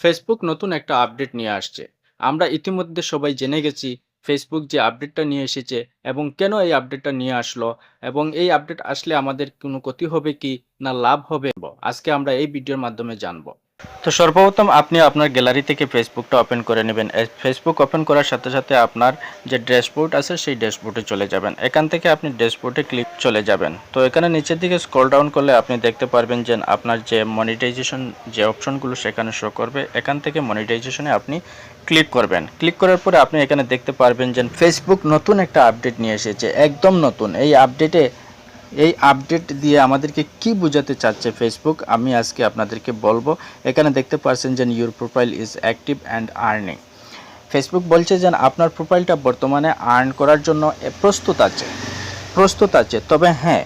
Facebook নতুন একটা update নিয়ে আসছে। আমরা ইতিমধ্যে সবাই জেনে গেছি ফেসবুক যে আপডেটটা নিয়ে এসেছে এবং কেন এই আপডেটটা নিয়ে আসলো এবং এই আপডেট আসলে আমাদের কোনো ক্ষতি হবে কি না লাভ হবে, আজকে আমরা এই ভিডিওর মাধ্যমে জানব। তো সর্বপ্রথম আপনি আপনার গ্যালারি থেকে ফেসবুকটা ওপেন করে নেবেন। ফেসবুক ওপেন করার সাথে সাথে আপনার যে ড্যাশবোর্ড আছে, সেই ড্যাশবোর্ডে চলে যাবেন। এখান থেকে আপনি ড্যাশবোর্ডে ক্লিক চলে যাবেন। তো এখানে নিচের দিকে স্ক্রল ডাউন করলে আপনি দেখতে পারবেন যে আপনার যে মনিটাইজেশন যে অপশনগুলো সেখানে শো করবে, এখান থেকে মনিটাইজেশনে আপনি ক্লিক করবেন। ক্লিক করার পরে আপনি এখানে দেখতে পারবেন যে ফেসবুক নতুন একটা আপডেট নিয়ে এসেছে, একদম নতুন। এই আপডেটে এই আপডেট দিয়ে আমাদেরকে কি বোঝাতে চাচ্ছে ফেসবুক আমি আজকে আপনাদেরকে বলব। এখানে দেখতে পাচ্ছেন যে your profile is active and earning Facebook বলছে যে আপনার প্রোফাইলটা বর্তমানে আর্ন করার জন্য প্রস্তুত আছে। প্রস্তুত আছে, তবে হ্যাঁ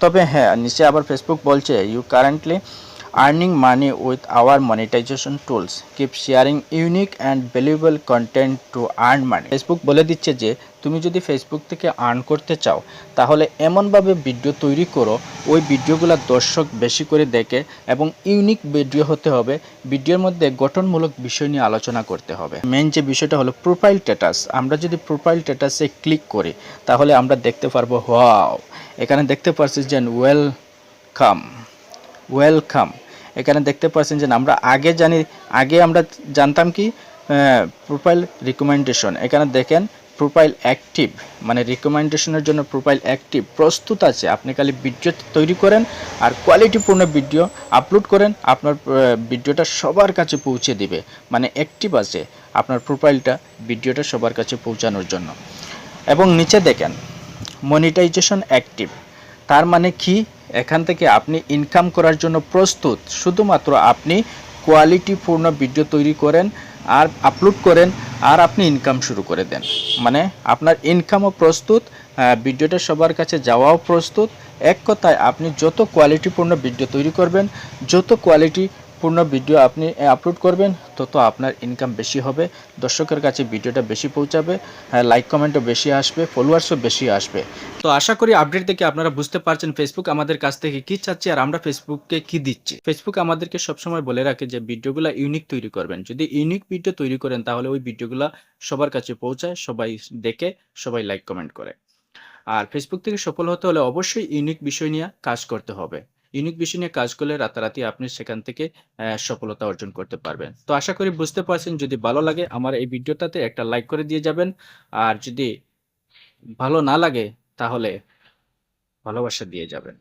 তবে হ্যাঁ নিশ্চয়ই আবার ফেসবুক বলছে you currently earning money with our monetization tools keep sharing unique and valuable content to earn money Facebook বলে দিচ্ছে যে, তুমি যদি ফেসবুক থেকে আর্ন করতে চাও, তাহলে এমনভাবে ভিডিও তৈরি করো, ওই ভিডিওগুলো দর্শক বেশি করে দেখে এবং ইউনিক ভিডিও হতে হবে। ভিডিওর মধ্যে গঠনমূলক বিষয় নিয়ে আলোচনা করতে হবে। মেন যে বিষয়টা হলো প্রোফাইল স্ট্যাটাস আমরা যদি প্রোফাইল স্ট্যাটাসে ক্লিক করি, তাহলে আমরা দেখতে পারব ওয়াও এখানে দেখতে পাচ্ছি যে ওয়েলকাম ওয়েলকাম এখানে দেখতে পাচ্ছেন যে আমরা আগে জানি, আগে আমরা জানতাম কি প্রোফাইল রিকমেন্ডেশন এখানে দেখেন প্রোফাইল অ্যাক্টিভ মানে রিকমেন্ডেশনের জন্য প্রোফাইল অ্যাক্টিভ প্রস্তুত আছে। আপনি খালি ভিডিও তৈরি করেন আর কোয়ালিটিপূর্ণ ভিডিও আপলোড করেন, আপনার ভিডিওটা সবার কাছে পৌঁছে দিবে। মানে অ্যাক্টিভ আছে আপনার প্রোফাইলটা ভিডিওটা সবার কাছে পৌঁছানোর জন্য। এবং নিচে দেখেন মনিটাইজেশন অ্যাক্টিভ তার মানে কি? এখান থেকে আপনি ইনকাম করার জন্য প্রস্তুত। শুধুমাত্র আপনি কোয়ালিটিপূর্ণ ভিডিও তৈরি করেন আর আপলোড করেন আর আপনি ইনকাম শুরু করে দেন। মানে আপনার ইনকামও প্রস্তুত ভিডিওটা সবার কাছে যাওয়াও প্রস্তুত। এক কথায় আপনি যত কোয়ালিটিপূর্ণ ভিডিও তৈরি করবেন, যত কোয়ালিটিপূর্ণ ভিডিও আপনি আপলোড করবেন তত আপনার ইনকাম বেশি হবে। দর্শকের কাছে ভিডিওটা বেশি পৌঁছাবে লাইক কমেন্টও বেশি আসবে ফলোয়ার্সও বেশি আসবে। তো আশা করি আপডেট দেখে আপনারা বুঝতে পারছেন ফেসবুক আমাদের কাছ থেকে কি চাচ্ছে আর আমরা ফেসবুককে কি দিচ্ছি। ফেসবুক আমাদেরকে সবসময় বলে রাখে যে ভিডিওগুলো ইউনিক তৈরি করবেন। যদি ইউনিক ভিডিও তৈরি করেন, তাহলে ওই ভিডিওগুলো সবার কাছে পৌঁছায়, সবাই দেখে, সবাই লাইক কমেন্ট করে। আর ফেসবুক থেকে সফল হতে হলে অবশ্যই ইউনিক বিষয় নিয়ে কাজ করতে হবে। ইউনিক বিষয় নিয়ে কাজ করলে রাতারাতি আপনি সেখান থেকে সফলতা অর্জন করতে পারবেন। তো আশা করি বুঝতে পারছেন, যদি ভালো লাগে আমার এই ভিডিওটাতে একটা লাইক করে দিয়ে যাবেন। আর যদি ভালো না লাগে, তাহলে ভালোবাসা দিয়ে যাবেন।